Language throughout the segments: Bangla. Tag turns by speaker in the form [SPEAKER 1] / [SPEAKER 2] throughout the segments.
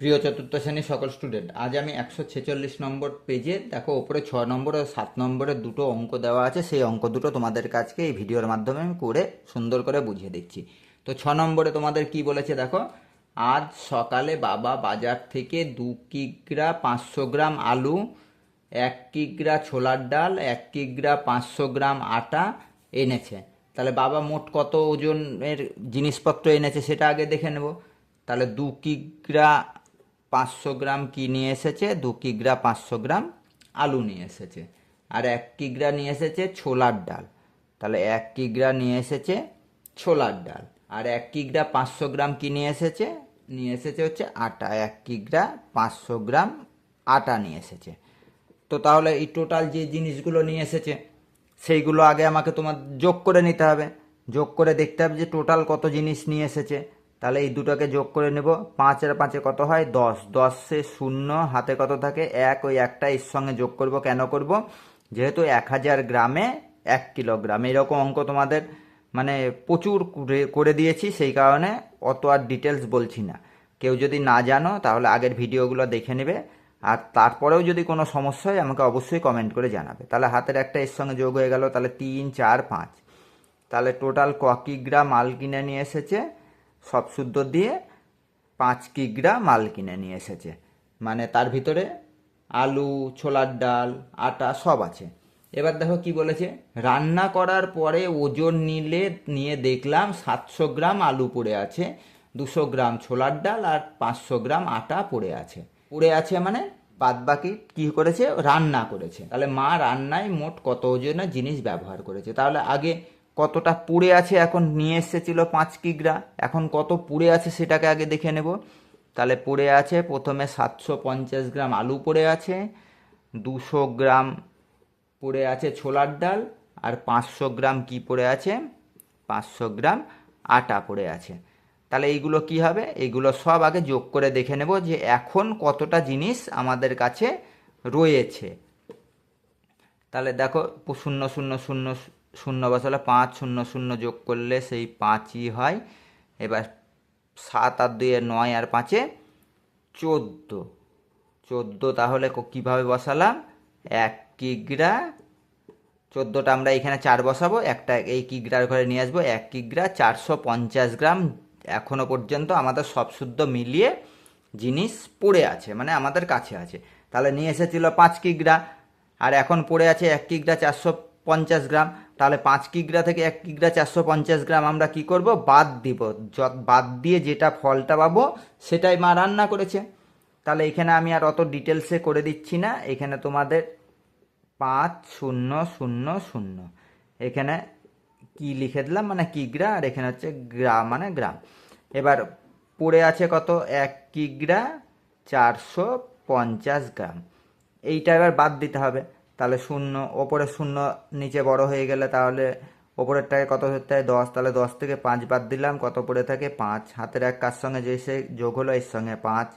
[SPEAKER 1] প্রিয় চতুর্থ শ্রেণির সকল স্টুডেন্ট আজ আমি একশো ছেচল্লিশ নম্বর পেজে দেখো ওপরে ছ নম্বর ও সাত নম্বরের দুটো অঙ্ক দেওয়া আছে, সেই অঙ্ক দুটো তোমাদের কাছকে এই ভিডিওর মাধ্যমে আমি করে সুন্দর করে বুঝিয়ে দিচ্ছি। তো ছ নম্বরে তোমাদের কি বলেছে দেখো, আজ সকালে বাবা বাজার থেকে দু কিগ্রা পাঁচশো গ্রাম আলু, এক কিগ্রা ছোলার ডাল, এক কিগ্রা পাঁচশো গ্রাম আটা এনেছে। তাহলে বাবা মোট কত ওজনের জিনিসপত্র এনেছে সেটা আগে দেখে নেব। তাহলে দু কিগ্রা পাঁচশো গ্রাম কি নিয়ে এসেছে? দু কিগ্রা পাঁচশো গ্রাম আলু নিয়ে এসেছে। আর এক কিগ্রা নিয়ে এসেছে ছোলার ডাল। তাহলে এক কিগ্রা নিয়ে এসেছে ছোলার ডাল। আর এক কিগ্রা পাঁচশো গ্রাম কি নিয়ে এসেছে? নিয়ে এসেছে হচ্ছে আটা। এক কিগ্রা পাঁচশো গ্রাম আটা নিয়ে এসেছে। তো তাহলে এই টোটাল যে জিনিসগুলো নিয়ে এসেছে, সেইগুলো আগে আমাকে তোমার যোগ করে নিতে হবে। যোগ করে দেখতে হবে যে টোটাল কত জিনিস নিয়ে এসেছে। তাহলে এই দুটোকে যোগ করে নেব। পাঁচ আর পাঁচে কত হয়? দশ। দশে শূন্য, হাতে কত থাকে? এক। ওই একটা এর সঙ্গে যোগ করব। কেন করব? যেহেতু এক হাজার গ্রামে এক কিলোগ্রাম। এরকম অঙ্ক তোমাদের মানে প্রচুর করে- দিয়েছি, সেই কারণে অত আর ডিটেলস বলছি না। কেউ যদি না জানো, তাহলে আগের ভিডিওগুলো দেখে নেবে। আর তারপরেও যদি কোনো সমস্যা হয়, আমাকে অবশ্যই কমেন্ট করে জানাবে। তাহলে হাতের একটা এর সঙ্গে যোগ হয়ে গেল, তাহলে তিন, চার, পাঁচ। তাহলে টোটাল ক কিগ্রা মাল কিনে নিয়ে এসেছে? সব শুদ্ধ দিয়ে পাঁচ কিগ্রা মাল কিনে নিয়ে এসেছে। মানে তার ভিতরে আলু, ছোলার ডাল, আটা সব আছে। এবার দেখো কি বলেছে, রান্না করার পরে ওজন নিলে, নিয়ে দেখলাম সাতশো গ্রাম আলু পড়ে আছে, দুশো গ্রাম ছোলার ডাল আর পাঁচশো গ্রাম আটা পড়ে আছে। পড়ে আছে মানে বাদ বাকি কি করেছে? রান্না করেছে। তাহলে মা রান্নায় মোট কত ওজনের জিনিস ব্যবহার করেছে? তাহলে আগে কতটা পুড়ে আছে এখন নিয়ে এসেছিল পাঁচ কিগ্রা। এখন কত পুড়ে আছে সেটাকে আগে দেখে নেব। তাহলে পড়ে আছে, প্রথমে সাতশো পঞ্চাশ গ্রাম আলু পড়ে আছে, দুশো গ্রাম পড়ে আছে ছোলার ডাল, আর পাঁচশো গ্রাম কি পড়ে আছে? পাঁচশো গ্রাম আটা পড়ে আছে। তাহলে এইগুলো কি হবে? এইগুলো সব আগে যোগ করে দেখে নেব যে এখন কতটা জিনিস আমাদের কাছে রয়েছে। তাহলে দেখো, শূন্য শূন্য শূন্য শূন্য বসালে পাঁচ শূন্য শূন্য যোগ করলে সেই পাঁচই হয়। এবার সাত আর দুই এর নয় আর পাঁচে চোদ্দ। চোদ্দ তাহলে কীভাবে বসালাম? এক কিগ্রা, চোদ্দোটা আমরা এখানে চার বসাবো, একটা এই কিগ্রার ঘরে নিয়ে আসব, এক কিগ্রা, চারশো পঞ্চাশ গ্রাম এখনও পর্যন্ত আমাদের সব শুদ্ধ মিলিয়ে জিনিস পড়ে আছে মানে আমাদের কাছে আছে। তাহলে নিয়ে এসেছিল পাঁচ কিগ্রা, আর এখন পড়ে আছে এক কিগ্রা, চারশো পঞ্চাশ গ্রাম, তাহলে পাঁচ কিগ্রা থেকে এক কিগ্রা চারশো পঞ্চাশ গ্রাম আমরা কি করব? বাদ দিব। বাদ দিয়ে যেটা ফলটা পাবো, সেটাই মা রান্না করেছে। তাহলে এখানে আমি আর অত ডিটেলসে করে দিচ্ছি না। এখানে তোমাদের পাঁচ, শূন্য শূন্য শূন্য। এখানে কি লিখে দিলাম? মানে কিগ্রা, আর এখানে হচ্ছে গ্রাম মানে গ্রাম। এবার পড়ে আছে কত? এক কিগ্রা চারশো পঞ্চাশ গ্রাম। এইটা এবার বাদ দিতে হবে। তাহলে শূন্য, ওপরে শূন্য, নিচে বড় হয়ে গেলে তাহলে ওপরেরটাকে কত ধরতে হয় দশ। তাহলে দশ থেকে পাঁচ বাদ দিলাম, কত পড়ে থাকে? পাঁচ। হাতের এক কার সঙ্গে যে সে যোগ হলো, এর সঙ্গে পাঁচ।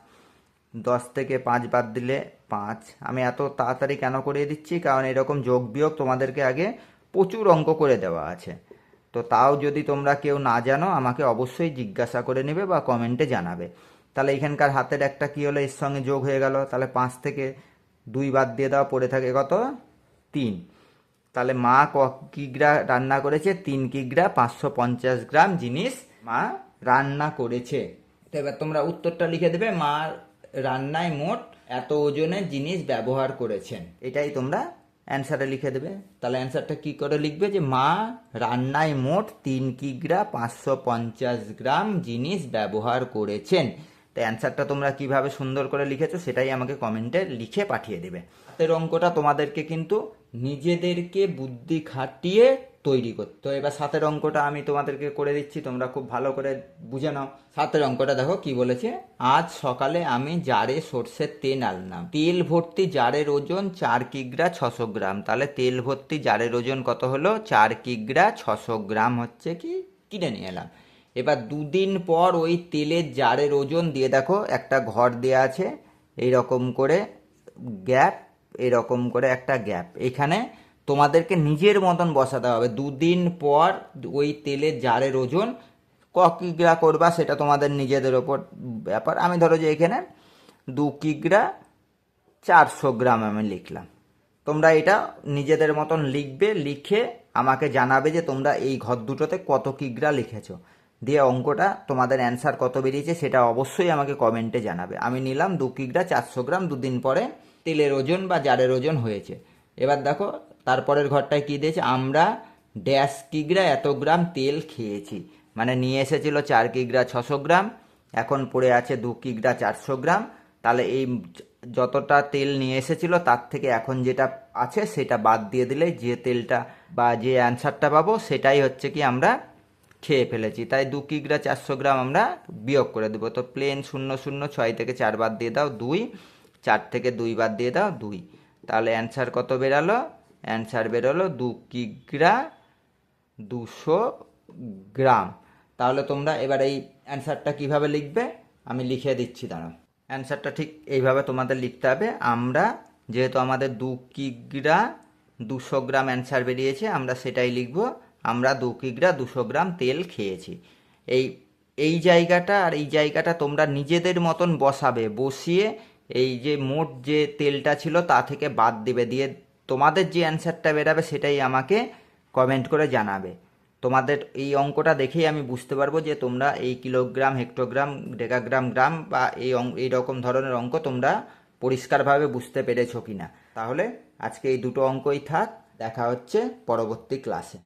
[SPEAKER 1] দশ থেকে পাঁচ বাদ দিলে পাঁচ। আমি এত তাড়াতাড়ি কেন করিয়ে দিচ্ছি? কারণ এরকম যোগ বিয়োগ তোমাদেরকে আগে প্রচুর অঙ্ক করে দেওয়া আছে। তো তাও যদি তোমরা কেউ না জানো, আমাকে অবশ্যই জিজ্ঞাসা করে নেবে বা কমেন্টে জানাবে। তাহলে এখানকার হাতের একটা কি হলো? এর সঙ্গে যোগ হয়ে গেল। তাহলে পাঁচ থেকে দুই বাদ দিয়ে দাও পড়ে থাকে কত? তিন। তাহলে মা ক কিগ্রা রান্না করেছে? তিন কিগ্রা পাঁচশো পঞ্চাশ গ্রাম জিনিস মা রান্না করেছে। তো এবার তোমরা উত্তরটা লিখে দেবে, মা রান্নায় মোট এত ওজনের জিনিস ব্যবহার করেছেন। এটাই তোমরা অ্যান্সারে লিখে দেবে। তাহলে অ্যান্সারটা কি করে লিখবে? যে মা রান্নায় মোট তিন কিগ্রা পাঁচশো পঞ্চাশ গ্রাম জিনিস ব্যবহার করেছেন। তো অ্যান্সারটা তোমরা কীভাবে সুন্দর করে লিখেছো সেটাই আমাকে কমেন্টে লিখে পাঠিয়ে দেবে। হাতের অঙ্কটা তোমাদেরকে কিন্তু নিজেদেরকে বুদ্ধি খাটিয়ে তৈরি করতে তো এবার সাতের অঙ্কটা আমি তোমাদেরকে করে দিচ্ছি, তোমরা খুব ভালো করে বুঝে নাও। সাতের অঙ্কটা দেখো কি বলেছে, আজ সকালে আমি জারে সর্ষের তেল আনলাম। তেল ভর্তি জারের ওজন চার কিগ্রা ছশো গ্রাম। তাহলে তেল ভর্তি জারের ওজন কত হলো? চার কিগ্রা ছশো গ্রাম হচ্ছে কি? কিনে নিয়ে এলাম। এবার দুদিন পর ওই তেলের জারের ওজন দিয়ে দেখো, একটা ঘর দেওয়া আছে এইরকম করে গ্যাপ, এরকম করে একটা গ্যাপ। এখানে তোমাদেরকে নিজের মতন বসাতে হবে। দুদিন পর ওই তেলের জারের ওজন, ক কিগ্রা করবা সেটা তোমাদের নিজেদের ওপর ব্যাপার। আমি ধরো যে এখানে দু কিগ্রা চারশো গ্রাম আমি লিখলাম। তোমরা এটা নিজেদের মতন লিখবে, লিখে আমাকে জানাবে যে তোমরা এই ঘর দুটোতে কত কিগ্রা লিখেছো। দিয়ে অঙ্কটা তোমাদের অ্যান্সার কত বেরিয়েছে সেটা অবশ্যই আমাকে কমেন্টে জানাবে। আমি নিলাম দু কিগ্রা চারশো গ্রাম দুদিন পরে তেলের ওজন বা জারের ওজন হয়েছে। এবার দেখো, তারপরের ঘরটায় কী দিয়েছে? আমরা ড্যাশ কিগ্রা এত গ্রাম তেল খেয়েছি। মানে নিয়ে এসেছিল চার কিগ্রা ছশো গ্রাম, এখন পড়ে আছে দু কিগ্রা চারশো গ্রাম। তাহলে এই যতটা তেল নিয়ে এসেছিল তার থেকে এখন যেটা আছে সেটা বাদ দিয়ে দিলে যে তেলটা বা যে অ্যান্সারটা পাবো সেটাই হচ্ছে কি আমরা খেয়ে ফেলেছি। তাই দু কিগ্রা চারশো গ্রাম আমরা বিয়োগ করে দেবো। তো প্লেন শূন্য শূন্য ছয় থেকে চার বাদ দিয়ে দাও, দুই। চার থেকে দুই বাদ দিয়ে দাও, দুই। তাহলে অ্যান্সার কত বেরালো? অ্যান্সার বেরোলো দু কিগ্রা দুশো গ্রাম। তাহলে তোমরা এবার এই অ্যান্সারটা কীভাবে লিখবে? আমি লিখে দিচ্ছি, দাঁড়াও। অ্যান্সারটা ঠিক এইভাবে তোমাদের লিখতে হবে। আমরা যেহেতু আমাদের দু কিগ্রা দুশো গ্রাম অ্যান্সার বেরিয়েছে, আমরা সেটাই লিখব। আমরা দু কিগ্রা দুশো গ্রাম তেল খেয়েছি। এই এই জায়গাটা আর এই জায়গাটা তোমরা নিজেদের মতন বসাবে, বসিয়ে এই যে মোট যে তেলটা ছিল তা থেকে বাদ দেবে, দিয়ে তোমাদের যে অ্যান্সারটা বেরাবে সেটাই আমাকে কমেন্ট করে জানাবে। তোমাদের এই অঙ্কটা দেখেই আমি বুঝতে পারব যে তোমরা এই কিলোগ্রাম, হেক্টোগ্রাম, ডেকাগ্রাম গ্রাম বা এই এই রকম ধরনের অঙ্ক তোমরা পরিষ্কারভাবে বুঝতে পেরেছ কিনা। তাহলে আজকে এই দুটো অঙ্কই থাক, দেখা হচ্ছে পরবর্তী ক্লাসে।